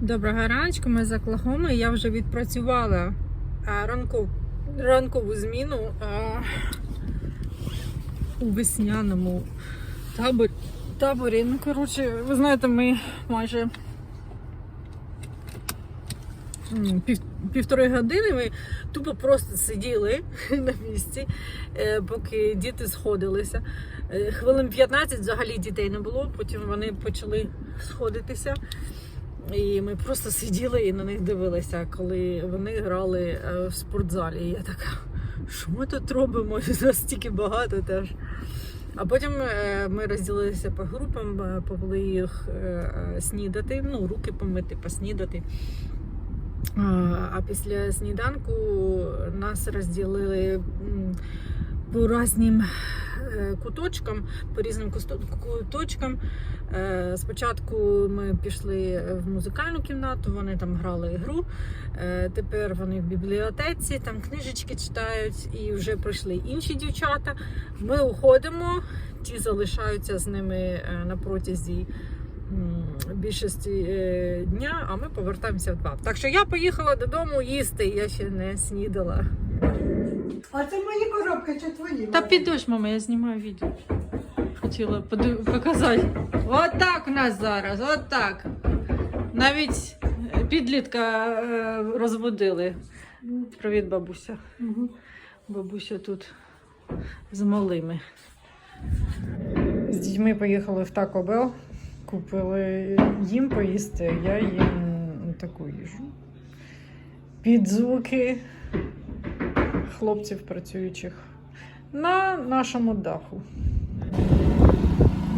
Доброго раночку, ми з Оклахоми. Я вже відпрацювала а, ранков, ранкову зміну а, у весняному таборі. таборі. Ну, коротше, ви знаєте, ми майже пів, півтори години ми тупо просто сиділи на місці, е, поки діти сходилися. Е, Хвилин 15 взагалі дітей не було, потім вони почали сходитися. І ми просто сиділи і на них дивилися, коли вони грали е, в спортзалі. І я така, що ми тут робимо? Нас стільки багато теж. А потім е, ми розділилися по групам, е, повели їх снідати, ну, руки помити, поснідати. А, після сніданку нас розділили по різним е, куточкам, по різним куточкам. Е, Спочатку ми пішли в музикальну кімнату, вони там грали гру. Е, Тепер вони в бібліотеці, там книжечки читають, і вже прийшли інші дівчата. Ми уходимо, ті залишаються з ними е, на протязі більшості е, дня, а ми повертаємося в два. Так що я поїхала додому їсти, я ще не снідала. А це мої коробки чи твої? Та підеш, мама, я знімаю відео. Хотіла подив- показати. От у нас зараз, от. Навіть е, підлітка е, розбудили. Привіт, бабуся. Мгм. Бабуся тут з малими. З дітьми поїхали в Taco Bell, купили їм поїсти, я їм таку їжу. Під звуки хлопців працюючих на нашому даху.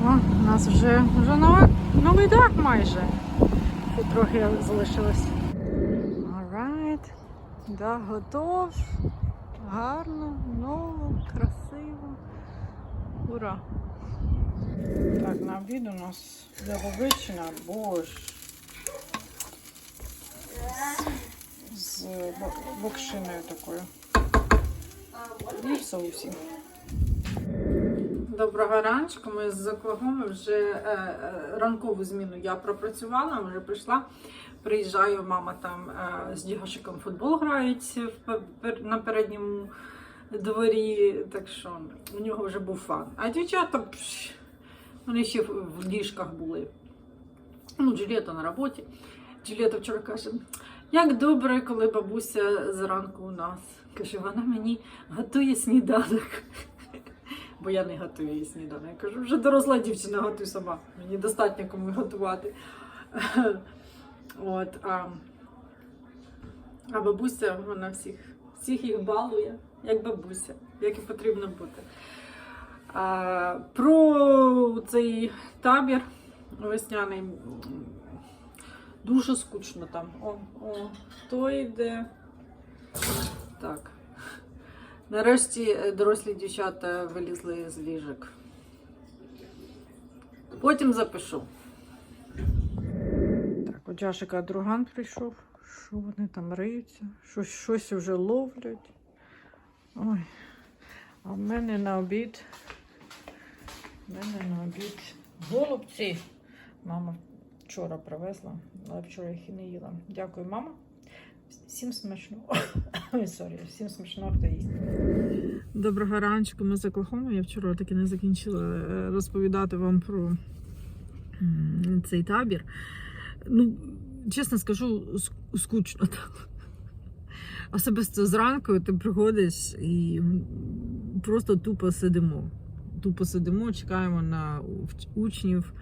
О, у нас вже, вже нова, новий дах майже. Ще трохи залишилось. Alright. Дах готов. Гарно, ново, красиво. Ура! Так, на обід у нас яловичина, борщ. З бо- бокшиною такою. І в соусі. Доброго раночку. Ми з Оклахоми вже е, е, ранкову зміну я пропрацювала, вже прийшла. Приїжджаю, мама там е, з Дігошиком в футбол грають на передньому дворі, так що у нього вже був фан. А дівчата, пш, вони ще в ліжках були. Ну, Джулієта на роботі. Джулієта вчора каже, як добре, коли бабуся зранку у нас. Каже, вона мені готує сніданок. Бо я не готую їй сніданок. Я кажу, вже доросла дівчина, готуй сама. Мені достатньо кому готувати. От, а, а бабуся, вона всіх, всіх їх балує, як бабуся, як і потрібно бути. А, про цей табір весняний дуже скучно там. О, о, хто йде? Так. Нарешті е, дорослі дівчата вилізли з ліжок. Потім запишу. Так, у Джашика друган прийшов. Що вони там риються? Щось, щось вже ловлять. Ой. А в мене на обід. В мене на обід голубці. Мама вчора привезла, але вчора їх і не їла. Дякую, мама. Всім смачного. Сорі, всім смачного, хто їсть. Доброго раночку, ми з Оклахоми. Я вчора таки не закінчила е, розповідати вам про цей табір. Ну, чесно скажу, скучно там. Особисто зранку ти приходиш і просто тупо сидимо. Тупо сидимо, чекаємо на учнів,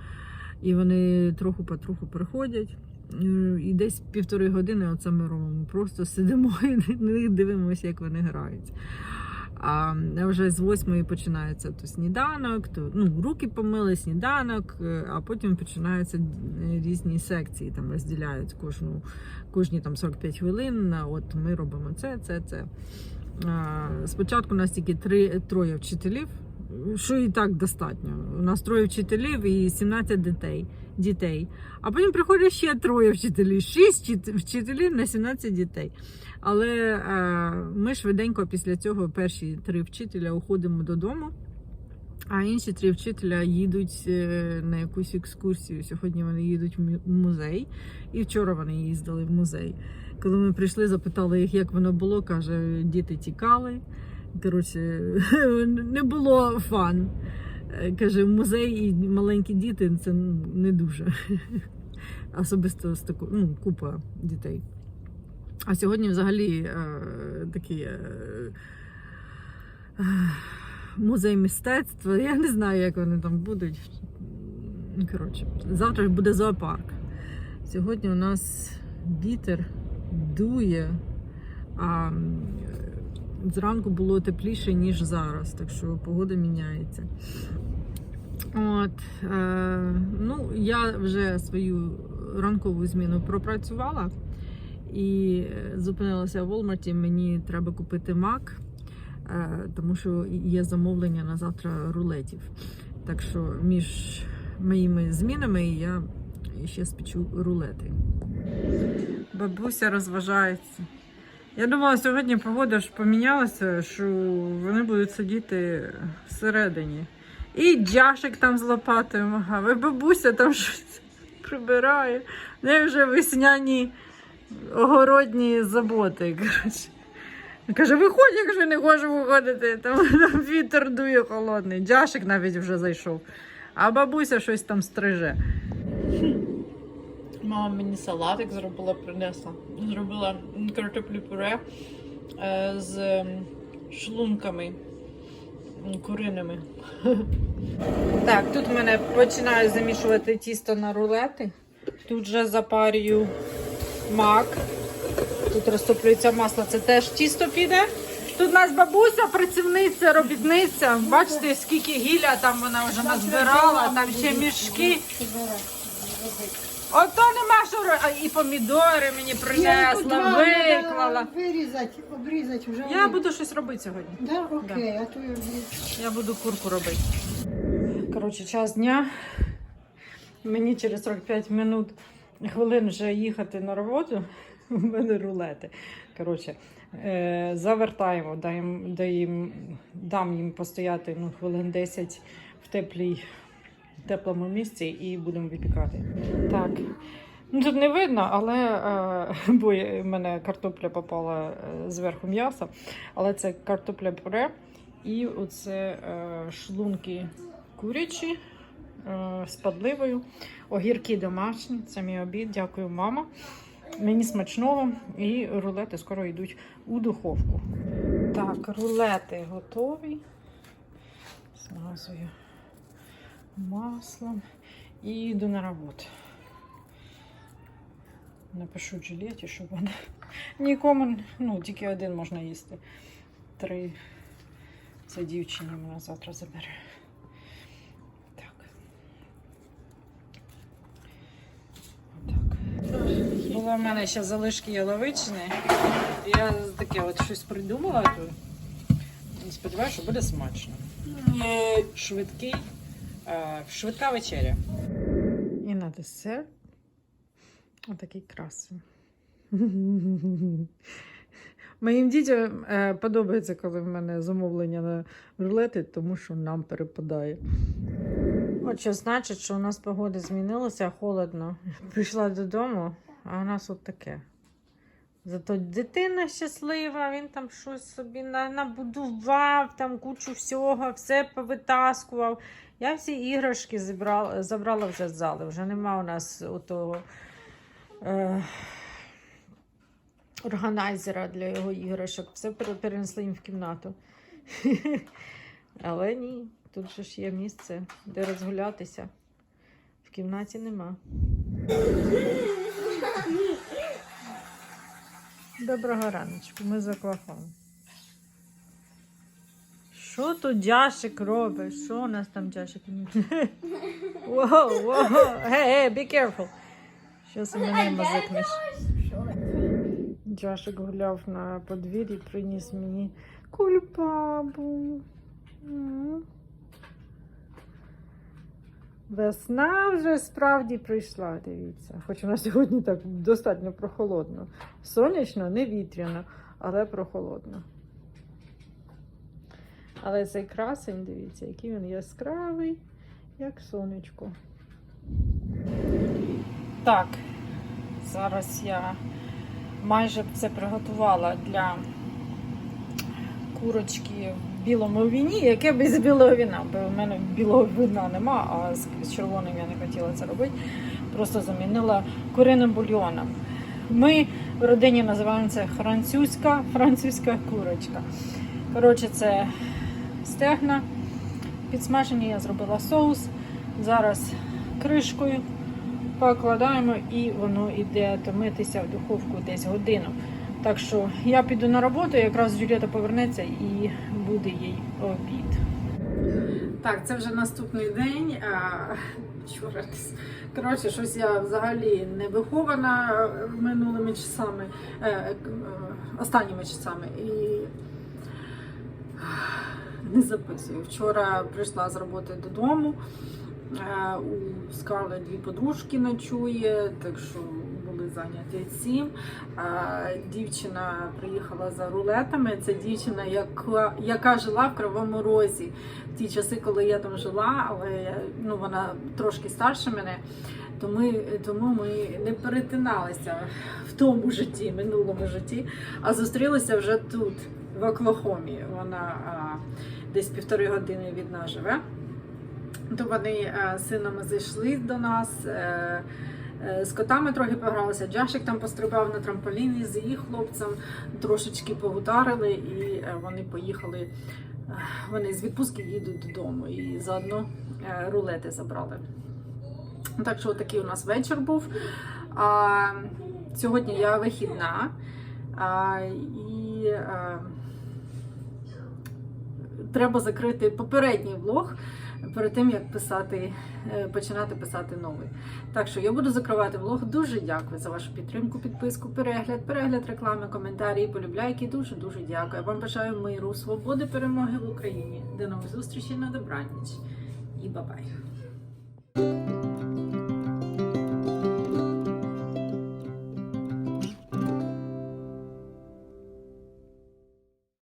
і вони трохи потроху приходять. Е, І десь півтори години оце ми робимо. Просто сидимо і на них дивимося, як вони грають. А вже з восьмої починається то сніданок, то ну, руки помили, сніданок, е, а потім починаються е, різні секції, там розділяють кожну, кожні там 45 хвилин. От ми робимо це, це, це. Спочатку у нас тільки три, троє вчителів, що і так достатньо. У нас троє вчителів і 17 дітей. дітей. А потім приходять ще троє вчителів, шість вчителів на 17 дітей. Але е, ми швиденько після цього перші три вчителя уходимо додому. А інші три вчителя їдуть е, на якусь екскурсію. Сьогодні вони їдуть в музей, і вчора вони їздили в музей. Коли ми прийшли, запитали їх, як воно було, каже, діти тікали. Коротше, не було фан. Е, Каже, музей і маленькі діти це не дуже. Особисто з таку, ну, купа дітей. А сьогодні взагалі е, такий е, музей мистецтва. Я не знаю, як вони там будуть. Коротше, завтра буде зоопарк. Сьогодні у нас вітер дує, а зранку було тепліше, ніж зараз, так що погода міняється. От, е, ну, я вже свою ранкову зміну пропрацювала і зупинилася в Walmart. Мені треба купити мак, е, тому що є замовлення на завтра рулетів. Так що між моїми змінами я ще спечу рулети. Бабуся розважається. Я думала, сьогодні погода ж помінялася, що вони будуть сидіти всередині. І Джашик там з лопатою махав, і бабуся там щось прибирає. В неї вже весняні огородні заботи. Коротше. Каже, виходь, якщо не хочеш виходити, там, там вітер дує холодний. Джашик навіть вже зайшов. А бабуся щось там стриже. Мама мені салатик зробила, принесла. Зробила картоплю пюре е, з шлунками куриними. Так, тут в мене починаю замішувати тісто на рулети. Тут вже запарюю мак. Тут розтоплюється масло, це теж тісто піде. Тут у нас бабуся, працівниця, робітниця. Бачите, скільки гілля там вона вже назбирала, там ще мішки. Ото нема що ро- а і помідори мені принесла, виклала. Вирізати, обрізати вже. Я буду щось робити сьогодні. Да, окей, а то я обрізаю. Я буду курку робити. Коротше, час дня. Мені через 45 минут хвилин вже їхати на роботу. У мене рулети. Коротше, е, завертаємо, даємо, даємо, дам їм постояти ну, хвилин 10 в теплій, теплому місці і будемо випікати. Так. Ну, тут не видно, але е, бо в мене картопля попала е, зверху м'яса, але це картопля пюре. І оце е, шлунки курячі з подливою, огірки домашні. Це мій обід. Дякую, мама. Мені смачного і рулети скоро йдуть у духовку. Так, рулети готові. Змазую маслом і йду на роботу. Напишу Джулієті, щоб вона нікому, ну, тільки один можна їсти. Три. Це дівчині мене завтра забере. Так. Отак. Було в мене ще залишки яловичини. Я таке от щось придумала тут. Сподіваюся, що буде смачно. Швидкий, е, швидка вечеря. І на десерт. Отакий красень. Моїм дітям е, подобається, коли в мене замовлення на рулети, тому що нам перепадає. От значить, що у нас погода змінилася, холодно. Прийшла додому, а у нас от таке. Зато дитина щаслива, він там щось собі набудував, там кучу всього, все повитаскував. Я всі іграшки зібрала, забрала вже з зали. Вже нема у нас отого. Е, органайзера для його іграшок. Все перенесли їм в кімнату. Але ні, тут же ж є місце, де розгулятися. В кімнаті нема. Доброго раночку, ми за клафом. Що тут Джашик робить? Що у нас там Джашик? Воу, воу, гей, гей, be careful. Що ти мене мазикнеш? Джашик гуляв на подвір'ї, приніс мені кульбабу. Весна вже справді прийшла, дивіться. Хоч у нас сьогодні так достатньо прохолодно. Сонячно, не вітряно, але прохолодно. Але цей красень, дивіться, який він яскравий, як сонечко. Так, зараз я майже все приготувала для курочки в білому віні, яке без білого віна, бо в мене білого вина нема, а з червоним я не хотіла це робити. Просто замінила куриним бульйоном. Ми в родині називаємо це французька, французька курочка. Коротше, це стегна. Підсмажені я зробила соус. Зараз кришкою покладаємо і воно йде томитися в духовку десь годину. Так що я піду на роботу, якраз Джуліта повернеться і буде їй обід. Так, це вже наступний день. А, Вчора. Коротше, щось я взагалі не вихована минулими часами, е, е, останніми часами. І не записую. Вчора прийшла з роботи додому. Е, У Скарлет дві подружки ночує, так що цим. Е, Дівчина приїхала за рулетами. Це дівчина, яка, яка жила в Кривому Розі в ті часи, коли я там жила, але ну, вона трошки старше мене. Тому, тому ми не перетиналися в тому житті, минулому житті, а зустрілися вже тут, в Оклахомі. Вона а, десь півтори години від нас живе. То вони з сином зайшли до нас. е, е, З котами трохи погралися. Джашик там пострибав на трамполіні з її хлопцем, трошечки погутарили, і е, вони поїхали. е, Вони з відпустки їдуть додому і заодно е, рулети забрали. Так що такий у нас вечір був. А, сьогодні я вихідна. А, і а, треба закрити попередній влог перед тим, як писати, е, починати писати новий. Так що я буду закривати влог. Дуже дякую за вашу підтримку, підписку, перегляд, перегляд реклами, коментарі, полюбляйки. Дуже дуже дякую. Вам бажаю миру, свободи, перемоги в Україні. До нових зустрічей на добраніч і бабай.